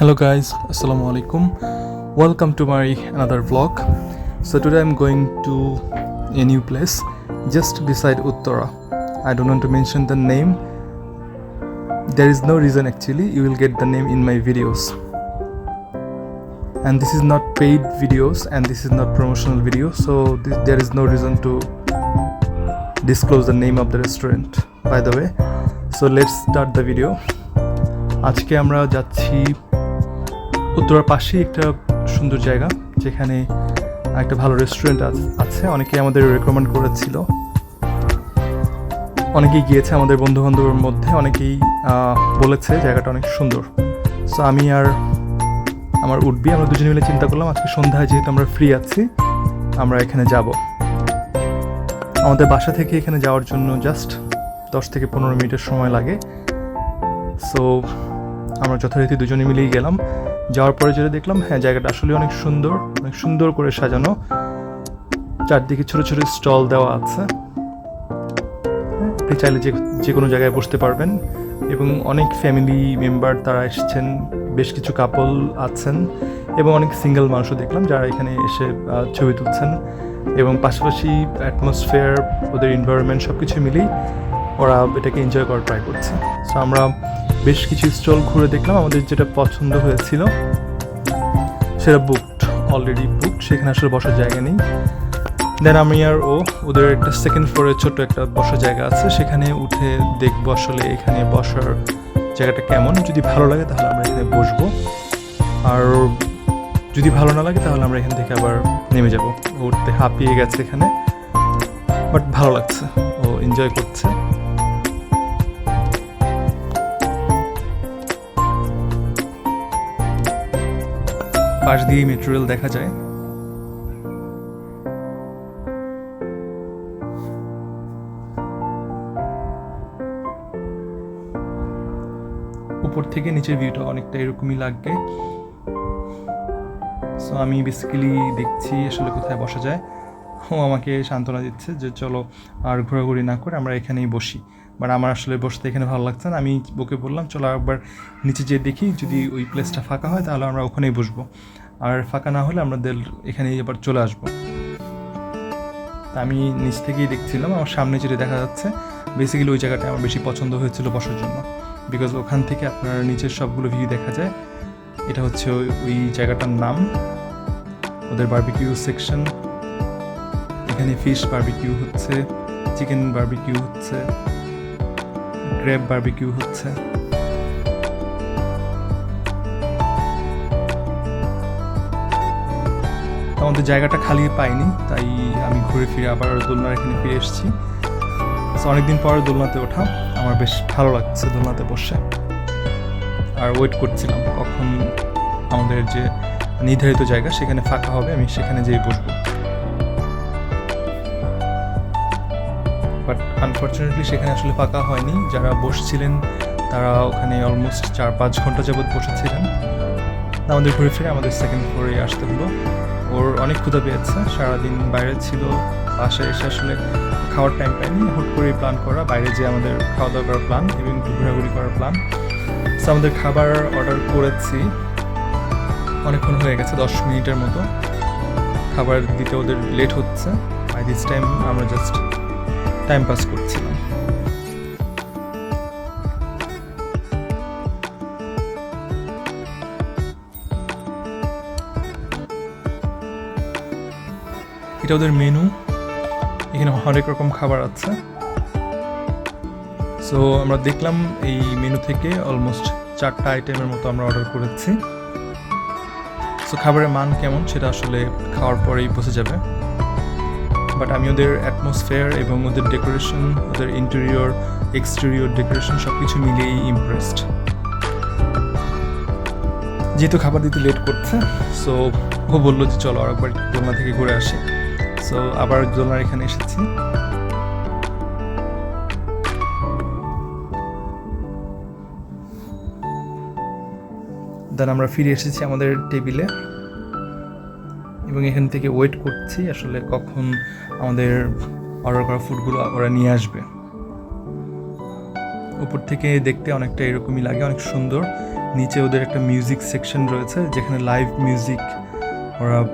Hello guys, assalamu alaikum. Welcome to my another vlog. So today I'm going to a new place just beside Uttara. I don't want to mention the name. There is no reason actually. You will get the name in my videos. And this is not paid videos and this is not promotional video, so th- there is no reason to disclose the name of the restaurant by the way. So let's start the video. আজকে আমরা যাচ্ছি উত্তরার পাশেই একটা সুন্দর জায়গা, যেখানে একটা ভালো রেস্টুরেন্ট আছে। অনেকেই আমাদের রেকমেন্ড করেছিল। অনেকেই গিয়েছে আমাদের বন্ধু বান্ধবের মধ্যে। অনেকেই বলেছে জায়গাটা অনেক সুন্দর। সো আমি আর আমার উঠবি আমরা দুজনে মিলে চিন্তা করলাম, আজকে সন্ধ্যায় যেহেতু আমরা ফ্রি আছি, আমরা এখানে যাব। আমাদের বাসা থেকে এখানে যাওয়ার জন্য জাস্ট দশ থেকে পনেরো মিনিটের সময় লাগে। সো আমরা যথারীতি দুজনে মিলেই গেলাম। যাওয়ার পরে যেটা দেখলাম হ্যাঁ জায়গাটা আসলে অনেক সুন্দর অনেক সুন্দর করে সাজানো। চারদিকে ছোট ছোট স্টল দেওয়া আছে। আপনি চাইলে যে কোনো জায়গায় বসতে পারবেন। এবং অনেক ফ্যামিলি মেম্বার তারা এসেছেন, বেশ কিছু কাপল আছেন। এবং অনেক সিঙ্গেল মানুষও দেখলাম যারা এখানে এসে ছবি তুলছেন। এবং পাশাপাশি অ্যাটমসফেয়ার ওদের এনভায়রনমেন্ট সব কিছু মিলেই ওরা এটাকে এনজয় করার ট্রাই করছে। সো আমরা বেশ কিছু স্টল ঘুরে দেখলাম, আমাদের যেটা পছন্দ হয়েছিল, সেটা বুকড অলরেডি বুকড সেখানে আসলে বসার জায়গা নেই। দেন আমি আর ও, ওদের একটা সেকেন্ড ফ্লোরে ছোট একটা বসার জায়গা আছে, সেখানে উঠে দেখব আসলে এখানে বসার জায়গাটা কেমন। যদি ভালো লাগে তাহলে আমরা এখানে বসবো। আর যদি ভালো না লাগে তাহলে আমরা এখান থেকে আবার নেমে যাব। উঠতে হাঁপিয়ে গেছে এখানে বাট ভালো লাগছে। ও এনজয় করছে। পাশ দিয়ে মেট্রো রেল দেখা যায়। উপর থেকে নিচের ভিউটা অনেকটা এরকমই লাগবে। সো আমি বেসিক্যালি দেখছি আসলে কোথায় বসা যায়। ও আমাকে সান্ত্বনা দিচ্ছে যে, চলো আর ঘোরাঘুরি না করে আমরা এখানেই বসি। বাট আমার আসলে বসতে এখানে ভালো লাগছে না। আমি ওকে বললাম, চলো একবার নিচে যেয়ে দেখি, যদি ওই প্লেসটা ফাঁকা হয় তাহলে আমরা ওখানেই বসবো। আর ফাঁকা না হলে আমাদের এখানেই এবার চলে আসব। আমি নিচ থেকেই দেখছিলাম, আমার সামনে যেটা দেখা যাচ্ছে বেসিক্যালি ওই জায়গাটা আমার বেশি পছন্দ হয়েছিল বসার জন্য। বিকজ ওখান থেকে আপনার নিচের সবগুলো ভিউ দেখা যায়, এটা হচ্ছে ওই জায়গাটার নাম। ওদের বার্বিকিউ সেকশন এখানে ফিশ বার্বিকিউ হচ্ছে চিকেন বার্বিকিউ হচ্ছে। গ্রেপ বারবিকিউ হচ্ছে। আমাদের জায়গাটা খালি পাইনি তাই আমি ঘুরে ফিরে আবার দোলনার এখানে ফিরে এসেছি। So, অনেকদিন পর দোলনাতে ওঠা। আমার বেশ ভালো লাগছে দোলনাতে বসে। আর ওয়েট করছিলাম কখন আমাদের যে নির্ধারিত জায়গা সেখানে ফাঁকা হবে আমি সেখানে যেয়ে বসবো। বাট আনফর্চুনেটলি সেখানে আসলে ফাঁকা হয়নি। যারা বসছিলেন, তারা ওখানে অলমোস্ট চার পাঁচ ঘণ্টা যাবৎ বসেছিলেন। আমাদের ঘুরে ফিরে আমাদের সেকেন্ড ফ্লোরে আসতে হলো। ওর অনেক ক্ষুধা পেয়েছে, সারাদিন বাইরে ছিল, বাসায় এসে আসলে খাওয়ার টাইম পাইনি হুট করে প্ল্যান করা, বাইরে যে আমাদের খাওয়া দাওয়া করার প্ল্যান এবং একটু ঘোরাঘুরি করার প্ল্যান সো আমাদের খাবার অর্ডার করেছি। অনেকক্ষণ হয়ে গেছে, দশ মিনিটের মতো। খাবার দিতে ওদের লেট হচ্ছে। বাই দিস টাইম আমরা জাস্ট টাইম পাস করছিলাম। এটা ওদের মেনু এখানে হরেক রকম খাবার আছে। সো আমরা দেখলাম এই মেনু থেকে অলমোস্ট চারটা আইটেমের মতো আমরা অর্ডার করেছি। সো খাবারের মান কেমন সেটা আসলে খাওয়ার পরেই বসে যাবে। বাট আমি ওদের অ্যাটমসফেয়ার এবং ওদের ডেকোরেশন ওদের ইন্টেরিয়র এক্সটেরিয়র ডেকোরেশন সব কিছু মিলিয়েই ইমপ্রেসড যেহেতু খাবার দিতে লেট করছে সো ও বলল যে চলো আর একবার দোলনা থেকে ঘুরে আসি। সো আবার দোলনার এখানে এসেছি। দেন আমরা ফিরে এসেছি আমাদের টেবিলে এবং এখান থেকে ওয়েট করছি আসলে কখন আমাদের অর্ডার করা ফুডগুলো ওরা নিয়ে আসবে। উপর থেকে দেখতে অনেকটা এরকমই লাগে, অনেক সুন্দর। নিচে ওদের একটা মিউজিক সেকশন রয়েছে, যেখানে লাইভ মিউজিক ওরা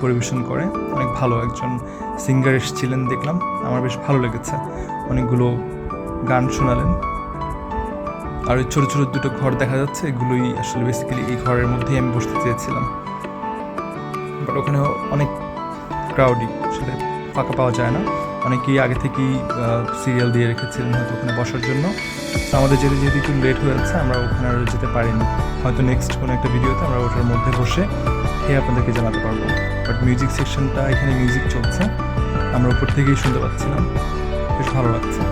পরিবেশন করে। অনেক ভালো একজন সিঙ্গার এসেছিলেন দেখলাম, আমার বেশ ভালো লেগেছে। অনেকগুলো গান শোনালেন। আর ওই ছোটো ছোটো দুটো ঘর দেখা যাচ্ছে, এগুলোই আসলে বেসিক্যালি এই ঘরের মধ্যেই আমি বসতে চেয়েছিলাম। বাট ওখানে অনেক ক্রাউডি আসলে ফাঁকা পাওয়া যায় না। অনেকেই আগে থেকেই সিরিয়াল দিয়ে রেখেছিলেন হয়তো ওখানে বসার জন্য। আমাদের যেতে যেতে একটু লেট হয়ে যাচ্ছে, আমরা ওখানে আর যেতে পারিনি। হয়তো নেক্সট কোনো একটা ভিডিওতে আমরা ওটার মধ্যে বসে খেয়ে আপনাদেরকে জানাতে পারব। বাট মিউজিক সেকশনটা এখানে মিউজিক চলছে। আমরা উপর থেকেই শুনতে পাচ্ছিলাম। বেশ ভালো লাগছে।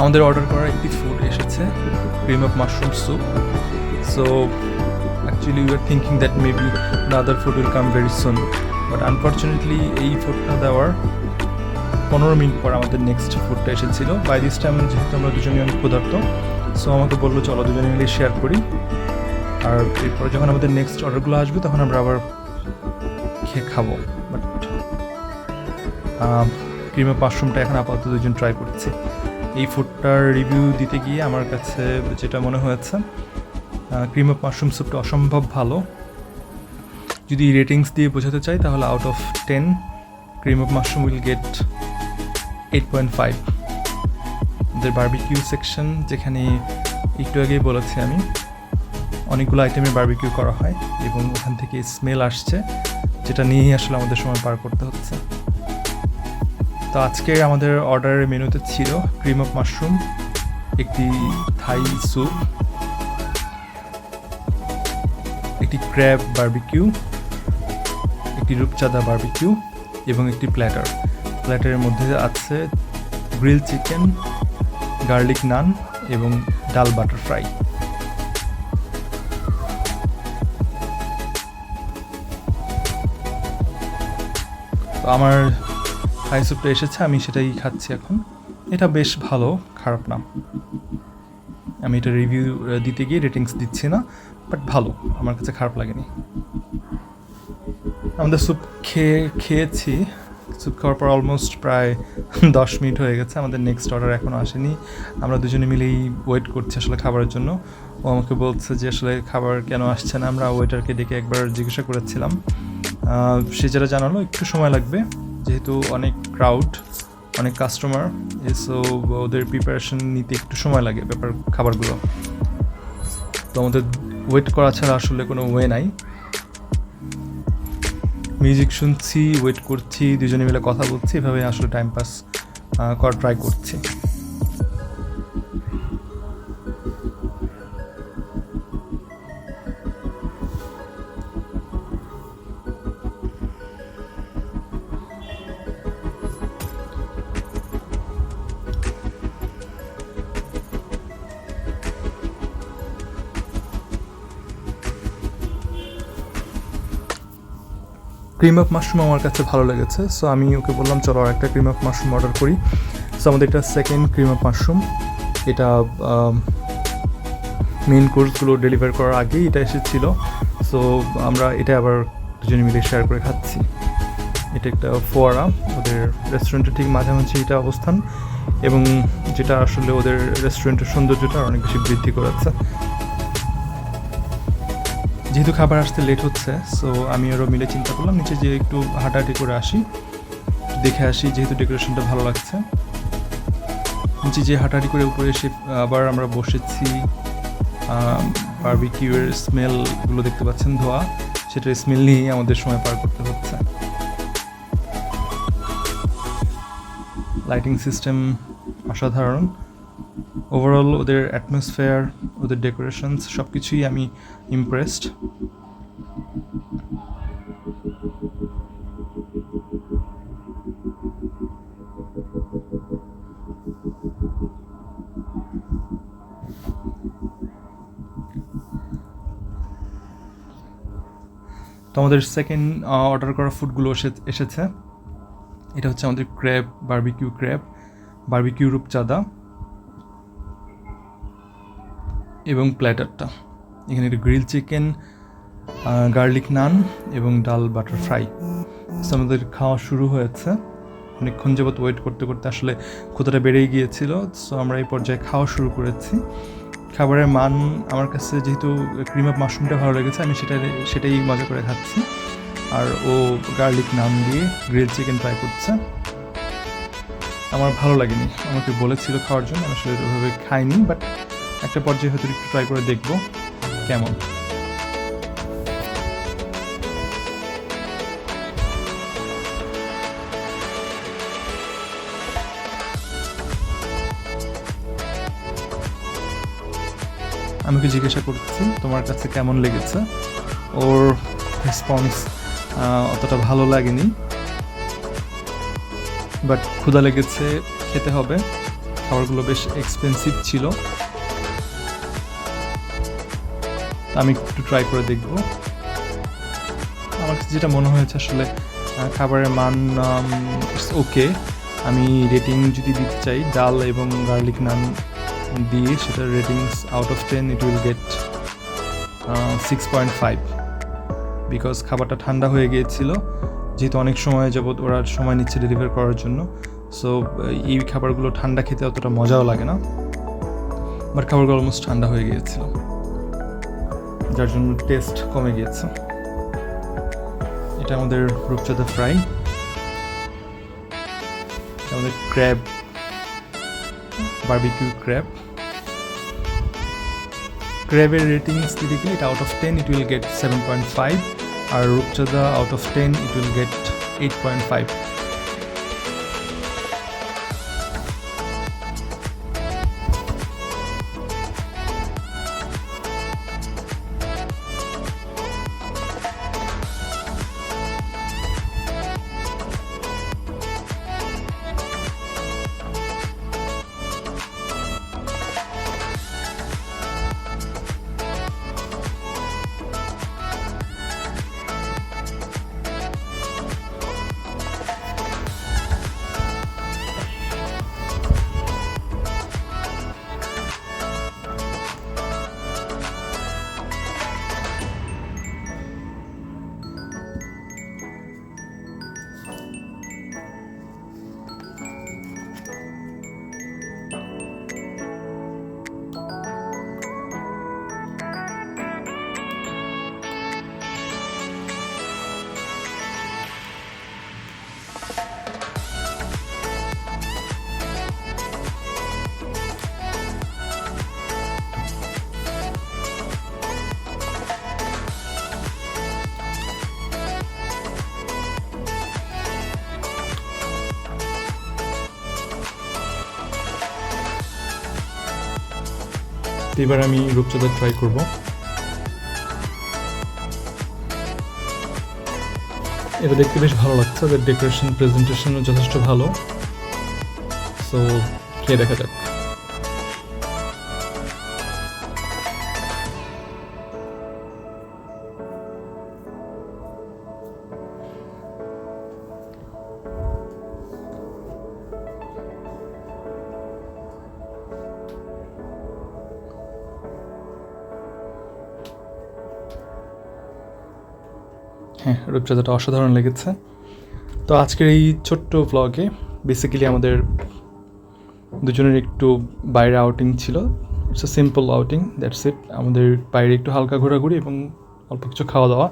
আমাদের অর্ডার করা একটি ফুড এসেছে cream of mushroom soup so actually you are thinking that maybe the other food will come very soon but unfortunately এই ফুডটা দেওয়ার পনেরো মিনিট পর আমাদের নেক্সট ফুডটা এসেছিল। বাই দিস টাইম যেহেতু আমরা দুজনেই অনেক ক্ষুধার্ত সো আমাকে বলল, চলো দুজনে মিলে শেয়ার করি। আর এরপর যখন আমাদের নেক্সট অর্ডারগুলো আসবে, তখন আমরা আবার খেয়ে খাব। বাট ক্রিমের মাশরুমটা এখন আপাতত দুজন ট্রাই করছি। এই ফুডটার রিভিউ দিতে গিয়ে আমার কাছে যেটা মনে হয়েছে ক্রিম অফ মাশরুম স্যুপটা অসম্ভব ভালো। যদি রেটিংস দিয়ে বোঝাতে চাই, তাহলে out of ten cream of mushroom will get eight point five ওদের বার্বিকিউ সেকশন যেখানে একটু আগেই বলেছি আমি, অনেকগুলো আইটেমের বার্বিকিউ করা হয় এবং ওখান থেকে স্মেল আসছে, যেটা নিয়েই আসলে আমাদের সময় পার করতে হচ্ছে। তো আজকে আমাদের অর্ডারের মেনুতে ছিল ক্রিম অফ মাশরুম একটি থাই স্যুপ একটি ক্র্যাব বার্বিকিউ একটি রূপচাঁদা বার্বিকিউ এবং একটি প্ল্যাটার প্ল্যাটারের মধ্যে আছে গ্রিল চিকেন গার্লিক নান এবং ডাল বাটার ফ্রাই আমার থাই স্যুপটা এসেছে, আমি সেটাই খাচ্ছি এখন। এটা বেশ ভালো, খারাপ না। আমি এটা রিভিউ দিতে গিয়ে রেটিংস দিচ্ছি না বাট ভালো, আমার কাছে খারাপ লাগেনি। আমাদের স্যুপ খেয়ে, খেয়েছি। স্যুপ খাওয়ার পর অলমোস্ট প্রায় দশ মিনিট হয়ে গেছে, আমাদের নেক্সট অর্ডার এখনও আসেনি। আমরা দুজনে মিলেই ওয়েট করছি আসলে খাবারের জন্য। ও আমাকে বলছে যে আসলে খাবার কেন আসছে না, আমরা ওয়েটারকে ডেকে একবার জিজ্ঞাসা করেছিলাম। সে যেটা জানালো, একটু সময় লাগবে। যেহেতু অনেক ক্রাউড অনেক কাস্টমার সো ওদের প্রিপারেশন নিতে একটু সময় লাগে ব্যাপার, খাবারগুলো। তো আমাদের ওয়েট করা ছাড়া আসলে কোনো ওয়ে নাই। মিউজিক শুনছি ওয়েট করছি, দুজনে মিলে কথা বলছি এভাবে আসলে টাইম পাস করা ট্রাই করছি। ক্রিম অফ মাশরুম আমার কাছে ভালো লেগেছে সো আমি ওকে বললাম, চলো আর একটা ক্রিম অফ মাশরুম অর্ডার করি। সো আমাদের এটা সেকেন্ড ক্রিম অফ মাশরুম এটা মেন কোর্সগুলো ডেলিভার করার আগেই এটা এসেছিল। সো আমরা এটা আবার দুজনে মিলে শেয়ার করে খাচ্ছি। এটা একটা ফোয়ারা, ওদের রেস্টুরেন্টের ঠিক মাঝামাঝি এটা অবস্থান এবং যেটা আসলে ওদের রেস্টুরেন্টের সৌন্দর্যটা অনেক বেশি বৃদ্ধি করেছে। যেহেতু খাবার আসতে লেট হচ্ছে সো আমি আরও মিলে চিন্তা করলাম নিচে যে একটু হাঁটাহাঁটি করে আসি। দেখে আসি যেহেতু ডেকোরেশনটা ভালো লাগছে। নিচে যে হাঁটাহাঁটি করে উপরে এসে আবার আমরা বসেছি বার্বিকিউয়ের স্মেলগুলো দেখতে পাচ্ছেন, ধোয়া। সেটার স্মেল নিয়েই আমাদের সময় পার করতে হচ্ছে। লাইটিং সিস্টেম অসাধারণ। ওভারঅল ওদের অ্যাটমসফেয়ার ওদের ডেকোরেশনস সব কিছুই আমি ইমপ্রেসড তো আমাদের সেকেন্ড অর্ডার করা ফুডগুলো এসেছে। এটা হচ্ছে আমাদের ক্র্যাব বার্বিকিউ ক্র্যাব বার্বিকিউ রূপচাঁদা। এবং প্ল্যাটারটা। এখানে একটা গ্রিল চিকেন গার্লিক নান এবং ডাল বাটার ফ্রাই। আমাদের খাওয়া শুরু হয়েছে। অনেকক্ষণ যাবত ওয়েট করতে করতে আসলে ক্ষুদাটা বেড়েই গিয়েছিল। সো আমরা এই পর্যায়ে খাওয়া শুরু করেছি। খাবারের মান আমার কাছে যেহেতু ক্রিম অফ মাশরুমটা ভালো লেগেছে, আমি সেটা সেটাই মজা করে খাচ্ছি। আর ও গার্লিক নান দিয়ে গ্রিল চিকেন ট্রাই করছে। আমার ভালো লাগেনি। আমাকে বলেছিল খাওয়ার জন্য, আমি আসলে ওইভাবে খাইনি বাট একটা পর্যায়ে হয়তো একটু ট্রাই করে দেখব কেমন। আমাকে জিজ্ঞাসা করছি, তোমার কাছে কেমন লেগেছে? ওর রেসপন্স অতটা ভালো লাগেনি। বাট ক্ষুধা লেগেছে, খেতে হবে। খাবারগুলো বেশ এক্সপেন্সিভ ছিল। আমি একটু ট্রাই করে দেখব। আমার কাছে যেটা মনে হয়েছে আসলে খাবারের মান ওকে আমি রেটিং যদি দিতে চাই, ডাল এবং গার্লিক নান দিয়ে সেটার ratings out of ten it will get six point five because খাবারটা ঠান্ডা হয়ে গিয়েছিল, যেহেতু অনেক সময় যাবত ওরা সময় নিচ্ছে ডেলিভার করার জন্য। সো এই খাবারগুলো ঠান্ডা খেতে অতটা মজাও লাগে না। বাট খাবারগুলো অলমোস্ট ঠান্ডা হয়ে গিয়েছিল। যার জন্য টেস্ট কমে গিয়েছে। এটা আমাদের রূপচাঁদা ফ্রাই আমাদের ক্র্যাব বারবিকিউ ক্র্যাব ক্র্যাবের দিতে গেলে এটা out of ten it will get seven point five আর রূপচাঁদা out of ten it will get eight point five এবার আমি রূপচাঁদা ট্রাই করব। এটা দেখতে বেশ ভালো লাগছে, ওদের ডেকোরেশন প্রেজেন্টেশনও যথেষ্ট ভালো। সো খেয়ে দেখা যাক। হ্যাঁ রূপচাঁদাটা অসাধারণ লেগেছে। তো আজকের এই ছোট্ট ব্লগে বেসিক্যালি আমাদের দুজনের একটু বাইরে আউটিং ছিল। It's a simple outing that's it আমাদের বাইরে একটু হালকা ঘোরাঘুরি এবং অল্প কিছু খাওয়া দাওয়া।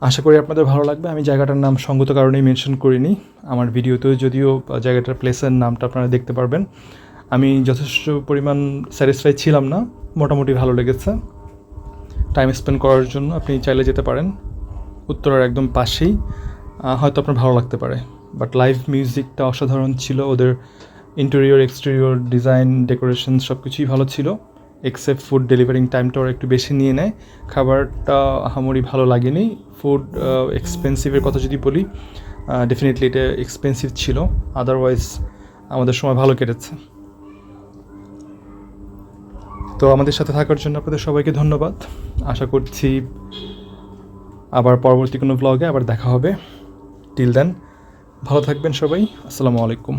আশা করি আপনাদের ভালো লাগবে। আমি জায়গাটার নাম সঙ্গত কারণেই মেনশন করিনি। আমার ভিডিওতেও যদিও জায়গাটার প্লেসের নামটা আপনারা দেখতে পারবেন। আমি যথেষ্ট পরিমাণ স্যাটিসফাই ছিলাম না। মোটামুটি ভালো লেগেছে। টাইম স্পেন্ড করার জন্য আপনি চাইলে যেতে পারেন। উত্তরার একদম পাশেই। হয়তো আপনার ভালো লাগতে পারে। বাট লাইভ মিউজিকটা অসাধারণ ছিল। ওদের ইন্টেরিয়র এক্সটেরিয়র ডিজাইন ডেকোরেশন সব কিছুই ভালো ছিল। এক্সেপ্ট ফুড ডেলিভারিং টাইমটা ওরা একটু বেশি নিয়ে নেয়। খাবারটা আহামরি ভালো লাগেনি। ফুড এক্সপেন্সিভের কথা যদি বলি ডেফিনেটলি এটা এক্সপেন্সিভ ছিল। আদারওয়াইজ আমাদের সময় ভালো কেটেছে। তো আমাদের সাথে থাকার জন্য আপনাদের সবাইকে ধন্যবাদ। আশা করছি আবার পরবর্তী কোনো ব্লগে আবার দেখা হবে। টিল দেন ভালো থাকবেন সবাই। আসসালামু আলাইকুম।